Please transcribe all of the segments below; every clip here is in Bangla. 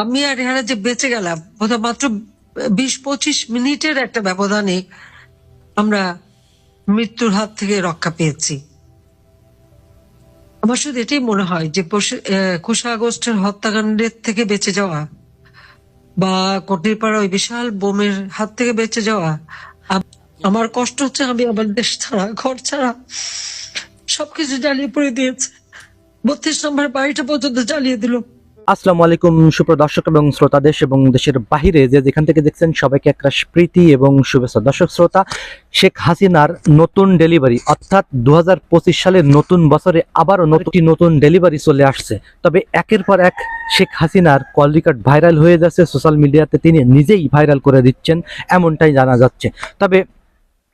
আমি আর রেহানা যে বেঁচে গেলাম, বোধহয় মাত্র বিশ পঁচিশ মিনিটের একটা ব্যবধানে আমরা মৃত্যুর হাত থেকে রক্ষা পেয়েছি। আমার শুধু এটাই মনে হয় যে কুশা আগস্টের হত্যাকাণ্ডের থেকে বেঁচে যাওয়া বা কোটির পাড়া ওই বিশাল বোমের হাত থেকে বেঁচে যাওয়া আমার কষ্ট হচ্ছে আমি আমার দেশ ছাড়া, ঘর ছাড়া সবকিছু জ্বালিয়ে পড়ে দিয়েছে। বত্রিশ নম্বর বাড়িটা পর্যন্ত জ্বালিয়ে দিল। আসসালামু আলাইকুম, সুপ্রিয় দর্শক এবং শ্রোতা, দেশ এবং দেশের বাহিরে যে যেখান থেকে দেখছেন সবাইকে একটা প্রীতি এবং শুভেচ্ছা। দর্শক, শ্রোতা, শেখ হাসিনার নতুন ডেলিভারি, অর্থাৎ দু হাজার পঁচিশ সালের নতুন বছরে আবারও নতুন নতুন ডেলিভারি চলে আসছে। তবে একের পর এক শেখ হাসিনার কল রেকর্ড ভাইরাল হয়ে যাচ্ছে, সোশ্যাল মিডিয়াতে তিনি নিজেই ভাইরাল করে দিচ্ছেন, এমনটাই জানা যাচ্ছে। তবে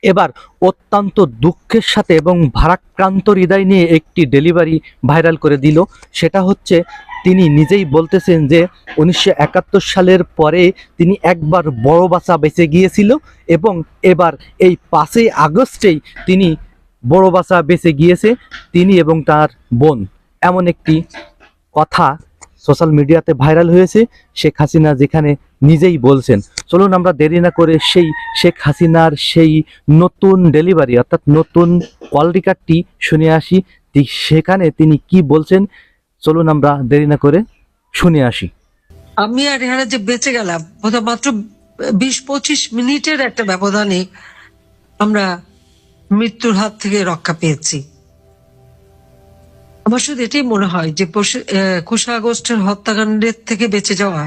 এবার অত্যন্ত দুঃখের সাথে এবং ভারাক্রান্ত হৃদয় নিয়ে একটি ডেলিভারি ভাইরাল করে দিল। সেটা হচ্ছে, তিনি নিজেই বলতেছেন যে, উনিশশো একাত্তর সালের পরে তিনি একবার বড় বাসা বেঁচে গিয়েছিল এবং এবার এই পাঁচই আগস্টেই তিনি বড় বাসা বেঁচে গিয়েছে, তিনি এবং তার বোন। এমন একটি কথা সোশ্যাল মিডিয়াতে ভাইরাল হয়েছে। শেখ হাসিনা যেখানে নিজেই বলছেন। চলুন আমরা দেরি না করে সেই শেখ হাসিনার সেই নতুন ডেলিভারি অর্থাৎ নতুন কল রেকর্ডটি শুনে আসি। সেখানে তিনি কি বলছেন, চলুন আমরা দেরি না করে শুনে আসি। আমি আর রেহানা যে বেঁচে গেলাম, বোধহয় মাত্র বিশ পঁচিশ মিনিটের একটা ব্যবধানে আমরা মৃত্যুর হাত থেকে রক্ষা পেয়েছি। আমার শুধু এটাই মনে হয় যে কুশা আগস্টের হত্যাকাণ্ডের থেকে বেঁচে যাওয়া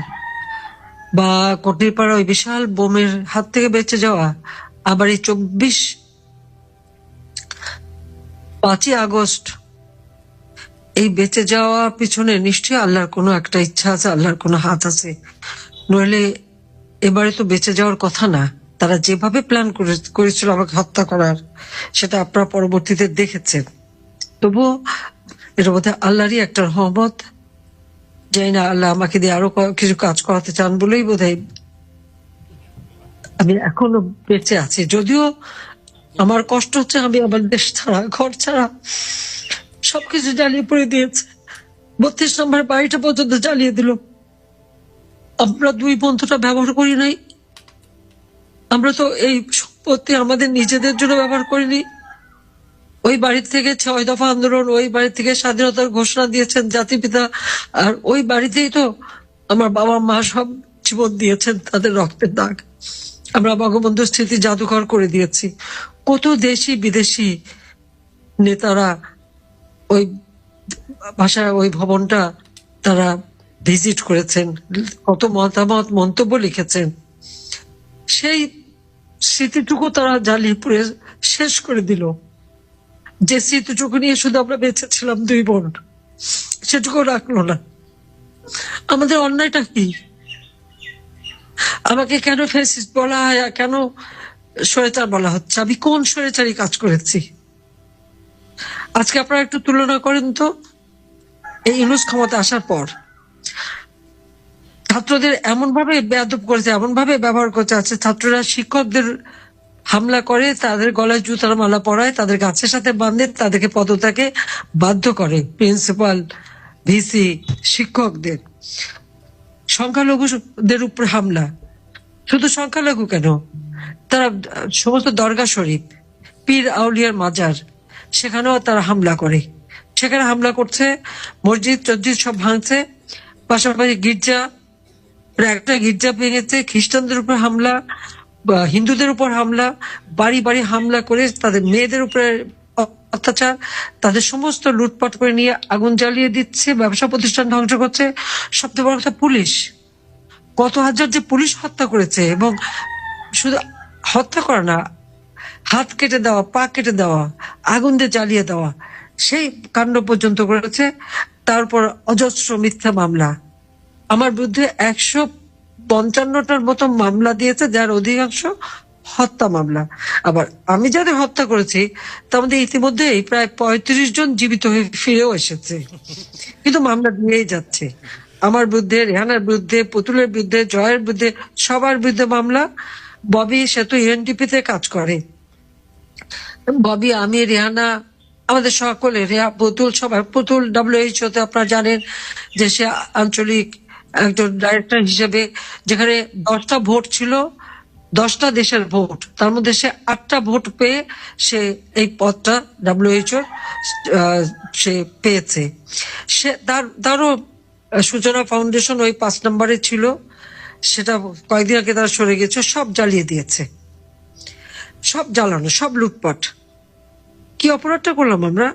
বা কোটির পাড়া ওই বিশাল বোমের হাত থেকে বেঁচে যাওয়া আবার এই চব্বিশ পাঁচই আগস্ট, এই বেঁচে যাওয়ার পিছনে নিশ্চয়ই আল্লাহর কোনো একটা ইচ্ছা আছে, আল্লাহর কোনো হাত আছে। নইলে এবারে তো বেঁচে যাওয়ার কথা না। তারা যেভাবে প্ল্যান করেছিল আমাকে হত্যা করার, সেটা আপনারা পরবর্তীতে দেখেছেন। তবুও এটা বোধহয় আল্লাহরই একটা রহমত। যাই না আল্লাহ আমাকে দিয়ে আরও কিছু কাজ করাতে চান বলেই বোধহয় আমি এখনও বেঁচে আছি। যদিও আমার কষ্ট হচ্ছে, আমি আমার দেশ ছাড়া, ঘর ছাড়া সবকিছু জ্বালিয়ে পড়ে দিয়েছে। বত্রিশ নম্বর বাড়িটা পর্যন্ত জ্বালিয়ে দিল। আমরা দুই বন্ধুটা ব্যবহার করি নাই। আমরা তো এই সম্পত্তি আমাদের নিজেদের জন্য ব্যবহার করিনি। ওই বাড়ি থেকে ছয় দফা আন্দোলন, ওই বাড়ি থেকে স্বাধীনতার ঘোষণা দিয়েছেন জাতিপিতা আর ওই বাড়িতেই তো আমার বাবা মা সব জীবন দিয়েছেন তাদের রক্তের দাগ। আমরা বঙ্গবন্ধু স্মৃতি জাদুঘর করে দিয়েছি। কত দেশি বিদেশি নেতারা ওই ভাষায় ওই ভবনটা তারা ভিজিট করেছেন, কত মতামত, মন্তব্য লিখেছেন। সেই স্মৃতিটুকু তারা জ্বালিয়ে পুড়ে শেষ করে দিল। যে স্মৃতিটুকু নিয়ে শুধু আমরা বেঁচে ছিলাম দুই বোন। সেটুকু রাখল না। আমাদের অন্যায়টা কি? আমাকে কেন ফেসিস্ট বলা হয় কেন স্বৈরাচার বলা হচ্ছে? আমি কোন স্বৈরাচারী কাজ করেছি? আজকে আপনারা একটু তুলনা করেন তো। এই ইউনুস ক্ষমতা আসার পর ছাত্রদের এমন ভাবে বেয়াদব করেছে এমন ভাবে ব্যবহার করছে আছে ছাত্ররা শিক্ষকদের হামলা করে, তাদের গলায় জুতার মালা পরায়, তাদের গাছের সাথে বাঁধে, তাদেরকে পদত্যাগে বাধ্য করে প্রিন্সিপাল, ভিসি শিক্ষকদের। সংখ্যালঘুদের উপর হামলা। শুধু সংখ্যালঘু কেন? তারা সমস্ত দরগা শরীফ, পীর আউলিয়ার মাজার, সেখানেও তারা হামলা করে। সেখানে হামলা করছে, মসজিদ টসজিদ সব ভাঙছে, পাশাপাশি গির্জা একটা গির্জা ভেঙেছে, খ্রিস্টানদের উপর হামলা হিন্দুদের উপর হামলা, বাড়ি বাড়ি হামলা করে তাদের মেয়েদের উপরে অত্যাচার, তাদের সমস্ত লুটপাট করে নিয়ে আগুন জ্বালিয়ে দিচ্ছে, ব্যবসা প্রতিষ্ঠান ধ্বংস করছে। সবচেয়ে বড় কথা পুলিশ। কত হাজার যে পুলিশ হত্যা করেছে এবং শুধু হত্যা করা না, হাত কেটে দেওয়া, পা কেটে দেওয়া, আগুন দিয়ে জ্বালিয়ে দেওয়া, সেই কাণ্ড পর্যন্ত করেছে। তারপর অজস্র মিথ্যা মামলা। আমার বিরুদ্ধে একশো পঞ্চান্নটার মতো মামলা দিয়েছে, যার অধিকাংশ হত্যা মামলা। আবার আমি যাদের হত্যা করেছি, তার মধ্যে ইতিমধ্যেই প্রায় পঁয়ত্রিশ জন জীবিত হয়ে ফিরেও এসেছে। কিন্তু মামলা দিয়েই যাচ্ছে। আমার বিরুদ্ধে, রেহানার বিরুদ্ধে, পুতুলের বিরুদ্ধে, জয়ের বিরুদ্ধে, সবার বিরুদ্ধে মামলা। ববি সে তো ইউএনডিপি তে কাজ করে। ববি, আমি, রেহানা, আমাদের সকলে, রেহা, পুতুল সবাই পুতুল ডাব্লিউএইচও তে আপনারা জানেন যে সে আঞ্চলিক একজন ডাইরেক্টর হিসেবে যেখানে দশটা ভোট ছিল, দশটা দেশের ভোট, তার মধ্যে সে আটটা ভোট পেয়ে সে এই পদটা ডাব্লিউএইচও সে পেয়েছে। সে তার, তারও সূচনা ফাউন্ডেশন ওই পাঁচ নম্বরে ছিল, সেটা কয়েকদিন আগে তারা সরে গেছে সব জ্বালিয়ে দিয়েছে। সব জ্বালানো, সব লুটপাট। কি অপরাধটা করলাম আমরা?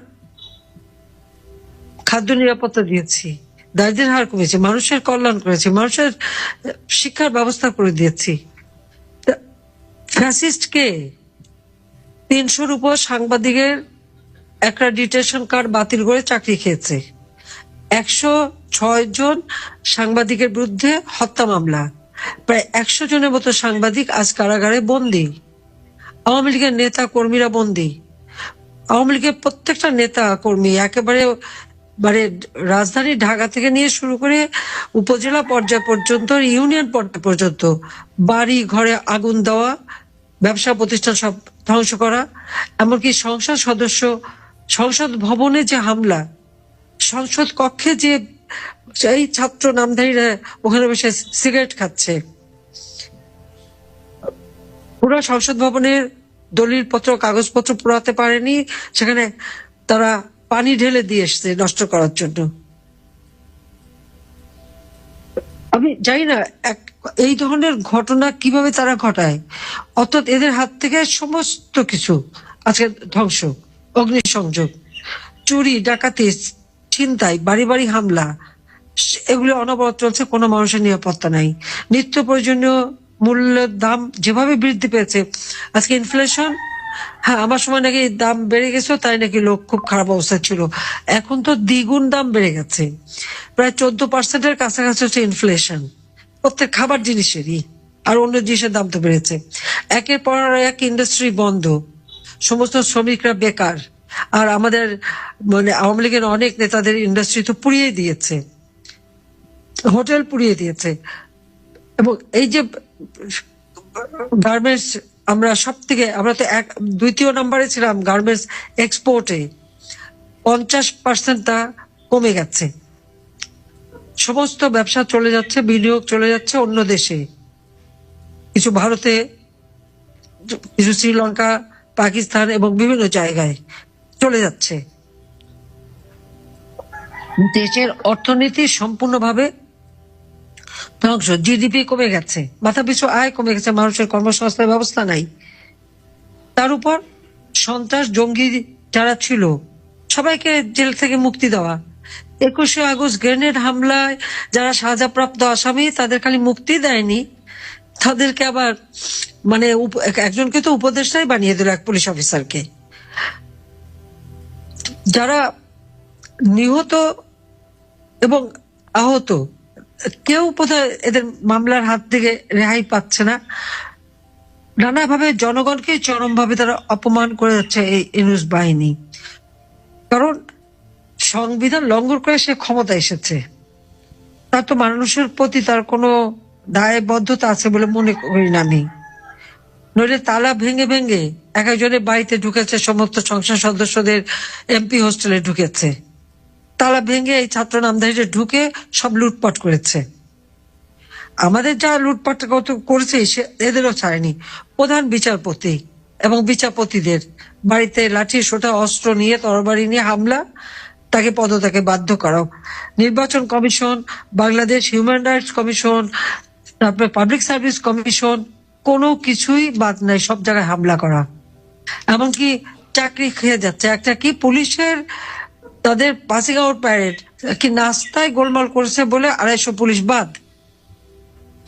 খাদ্য নিরাপত্তা দিয়েছি। দারিদ্রের হার কমেছে, মানুষের কল্যাণ করেছে মানুষের শিক্ষার ব্যবস্থা করে দিয়েছি। ফ্যাসিস্ট কে? তিনশোর উপর সাংবাদিকের অ্যাক্রেডিটেশন কার্ড বাতিল করে চাকরি খেয়েছে। একশো ছয় জন সাংবাদিকের বিরুদ্ধে হত্যা মামলা। প্রায় একশো জনের মতো সাংবাদিক আজ কারাগারে বন্দী। আওয়ামী লীগের নেতা কর্মীরা বন্দী। আওয়ামী লীগের প্রত্যেকটা নেতা কর্মী একেবারে মানে রাজধানী ঢাকা থেকে নিয়ে শুরু করে উপজেলা পর্যায় পর্যন্ত, ইউনিয়ন পর্যায় পর্যন্ত বাড়ি, ঘরে আগুন দেওয়া, ব্যবসা প্রতিষ্ঠান সব ধ্বংস করা, এমনকি সংসদ সদস্য, সংসদ ভবনে যে হামলা, সংসদ কক্ষে যে এই ছাত্র নামধারীরা ওখানে বসে সিগারেট খাচ্ছে। পুরো সংসদ ভবনের দলিল পত্র কাগজপত্র পুরাতে পারেনি। সেখানে তারা পানি ঢেলে দিয়ে এসছে নষ্ট করার জন্য। আমি জানি না, এক, এই ধরনের ঘটনা কীভাবে তারা ঘটায়? অর্থাৎ এদের হাত থেকে সমস্ত কিছু আজকে ধ্বংস, অগ্নিসংযোগ, চুরি, ডাকাতি, ছিনতাই, বাড়ি বাড়ি হামলা, এগুলো অনবরত চলছে, কোনো মানুষের নিরাপত্তা নাই। নিত্য প্রয়োজনীয় মূল্যের দাম যেভাবে বৃদ্ধি পেয়েছে, আজকে ইনফ্লেশন হ্যাঁ আমার সময় নাকি দাম বেড়ে গেছে, তাই নাকি লোক খুব খারাপ অবস্থা ছিল। এখন তো দ্বিগুণ দাম বেড়ে গেছে। প্রায় চোদ্দ পার্সেন্টের কাছাকাছি হচ্ছে ইনফ্লেশন প্রত্যেক খাবার জিনিসেরই, আর অন্য জিনিসের দাম তো বেড়েছে। একের পর এক ইন্ডাস্ট্রি বন্ধ। সমস্ত শ্রমিকরা বেকার। আর আমাদের মানে আওয়ামী লীগের অনেক নেতাদের ইন্ডাস্ট্রি তো পুড়িয়ে দিয়েছে। হোটেল পুড়িয়ে দিয়েছে। এবং এই যে গার্মেন্টস আমরা সব থেকে আমরা তো এক, দ্বিতীয় নম্বরে ছিলাম গার্মেন্টস এক্সপোর্টে। পঞ্চাশ পার্সেন্ট তা কমে গেছে। সমস্ত ব্যবসা চলে যাচ্ছে, বিনিয়োগ চলে যাচ্ছে অন্য দেশে। কিছু ভারতে, কিছু শ্রীলঙ্কা, পাকিস্তান এবং বিভিন্ন জায়গায় চলে যাচ্ছে। দেশের অর্থনীতি সম্পূর্ণভাবে ধ্বংস জিডিপি কমে গেছে, মাথা পিছু আয় কমে গেছে, মানুষের কর্মসংস্থানের ব্যবস্থা নাই। তার উপর সন্ত্রাস, জঙ্গি যারা ছিল, সবাইকে জেল থেকে মুক্তি দেওয়া। একুশে আগস্ট গ্রেনেড হামলায় যারা সাজাপ্রাপ্ত আসামি, তাদের খালি মুক্তি দেয়নি। তাদেরকে আবার মানে একজনকে তো উপদেষ্টাই বানিয়ে দিল এক পুলিশ অফিসারকে। যারা নিহত এবং আহত কেউ বোধহয় এদের মামলার হাত থেকে রেহাই পাচ্ছে না। নানাভাবে জনগণকে চরমভাবে তারা অপমান করে যাচ্ছে এই ইনুস বাহিনী। কারণ সংবিধান লঙ্ঘন করে সে ক্ষমতা এসেছে। তার তো মানুষের প্রতি তার কোনো দায়বদ্ধতা আছে বলে মনে করি না আমি। নইলে তালা ভেঙে ভেঙে এক একজনের বাড়িতে ঢুকেছে, সমস্ত সংসদ সদস্যদের এমপি হোস্টেলে ঢুকেছে। তালা ভেঙে এই ছাত্র নামধারীরা ঢুকে সব লুটপাট করেছে। আমাদের যা লুটপাট করেছে, সে এদেরও ছাড়েনি। প্রধান বিচারপতি এবং বিচারপতিদের বাড়িতে লাঠি, সোটা, অস্ত্র নিয়ে, তরবারি নিয়ে হামলা, তাকে পদত্যাগে বাধ্য করাও নির্বাচন commission, Bangladesh human rights commission, তারপরে পাবলিক সার্ভিস কমিশন, কোনো কিছুই বাদ নাই, সব জায়গায় হামলা করা। এমনকি চাকরি খেয়ে যাচ্ছে। একটা কি পুলিশের তাদের পাসিং আউট প্যারেড কি নাস্তায় গোলমাল করেছে বলে আড়াইশো পুলিশ বাদ।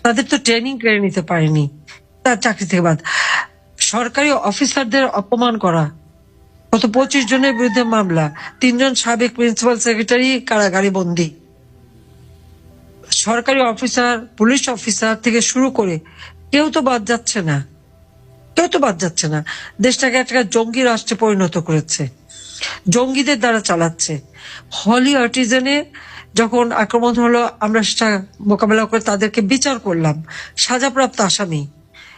তাদের তো ট্রেনিং কেড়ে নিতে পারেনি, তার চাকরি থেকে বাদ। সরকারি অফিসারদের অপমান করা, গত পঁচিশ জনের বিরুদ্ধে মামলা, তিনজন সাবেক প্রিন্সিপাল সেক্রেটারি কারাগারে বন্দী সরকারি অফিসার, পুলিশ অফিসার থেকে শুরু করে কেউ তো বাদ যাচ্ছে না, কেউ তো বাদ যাচ্ছে না। দেশটাকে একটা জঙ্গি রাষ্ট্রে পরিণত করেছে। জঙ্গিদের দ্বারা চালাচ্ছে। হলি আর্টিজেনে যখন আক্রমণ হলো, আমরা সেটা মোকাবেলা করে তাদেরকে বিচার করলাম। সাজাপ্রাপ্ত আসামি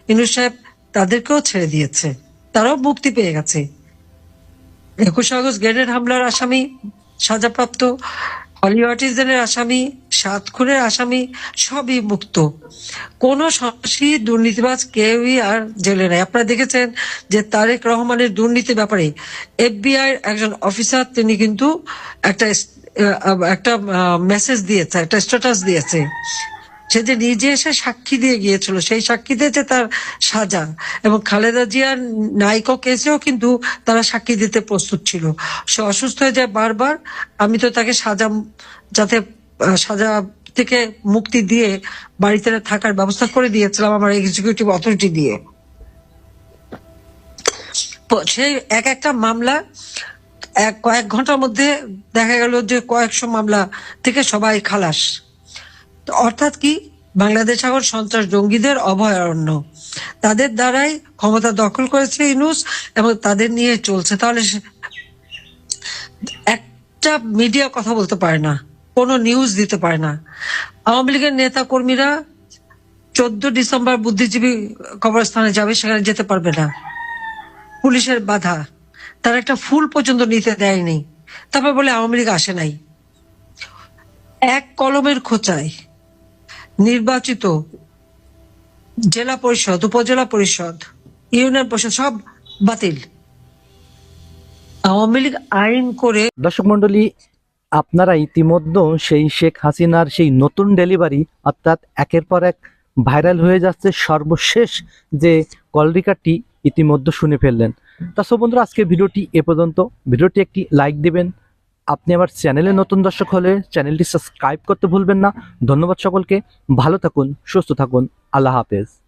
ইনু সাহেব তাদেরকেও ছেড়ে দিয়েছে। তারাও মুক্তি পেয়ে গেছে। একুশে আগস্ট গ্রেনেড হামলার আসামি সাজাপ্রাপ্ত পলিওয়ার্টিজেনের আসামি, সাত খুনের আসামি, সবই মুক্ত। কোন সন্ত্রাসী দুর্নীতিবাজ কেউই আর জেলে নাই। আপনারা দেখেছেন যে তারেক রহমানের দুর্নীতির ব্যাপারে এফবিআই একজন অফিসার, তিনি কিন্তু একটা একটা মেসেজ দিয়েছে, একটা স্ট্যাটাস দিয়েছে। সে যে নিজে এসে সাক্ষী দিয়ে গিয়েছিল, সেই সাক্ষী দিয়েছে তার সাজা। এবং খালেদা জিয়ার নাইকো কেসেও কিন্তু তারা সাক্ষী দিতে প্রস্তুত ছিল। সে অসুস্থ হয়ে যায় বারবার। আমি তো তাকে সাজা, যাতে সাজা থেকে মুক্তি দিয়ে বাড়িতে থাকার ব্যবস্থা করে দিয়েছিলাম আমার এক্সিকিউটিভ অথরিটি দিয়ে। সেই এক একটা মামলা, এক, কয়েক ঘণ্টার মধ্যে দেখা গেল যে কয়েকশো মামলা থেকে সবাই খালাস। অর্থাৎ কি? বাংলাদেশ এখন সন্ত্রাস জঙ্গিদের অভয়ারণ্য। তাদের দ্বারাই ক্ষমতা দখল করেছে ইনুস এবং তাদের নিয়ে চলছে। তাহলে একটা মিডিয়া কথা বলতে পারে না, কোনো নিউজ দিতে পারে না। আওয়ামী লীগের নেতা কর্মীরা চোদ্দ ডিসেম্বর বুদ্ধিজীবী কবরস্থানে যাবে, সেখানে যেতে পারবে না। পুলিশের বাধা। তারা একটা ফুল পর্যন্ত নিতে দেয়নি। তারপর বলে আওয়ামী লীগ আসে নাই। এক কলমের খোঁচায় নির্বাচিত জেলা পরিষদ, উপজেলা পরিষদ, ইউনিয়ন পরিষদ সব বাতিল। আওয়ামী লীগ আইন করে দর্শক মন্ডলী আপনারা ইতিমধ্যে সেই শেখ হাসিনার সেই নতুন ডেলিভারি অর্থাৎ একের পর এক ভাইরাল হয়ে যাচ্ছে সর্বশেষ যে কল ইতিমধ্যে শুনে ফেললেন। তা সো বন্ধুরা আজকে ভিডিওটি এ পর্যন্ত। ভিডিওটি একটি লাইক দিবেন আপনি আমার চ্যানেলে নতুন দর্শক হলে চ্যানেলটি সাবস্ক্রাইব করতে ভুলবেন না। ধন্যবাদ সকলকে। ভালো থাকুন, সুস্থ থাকুন। আল্লাহ হাফেজ।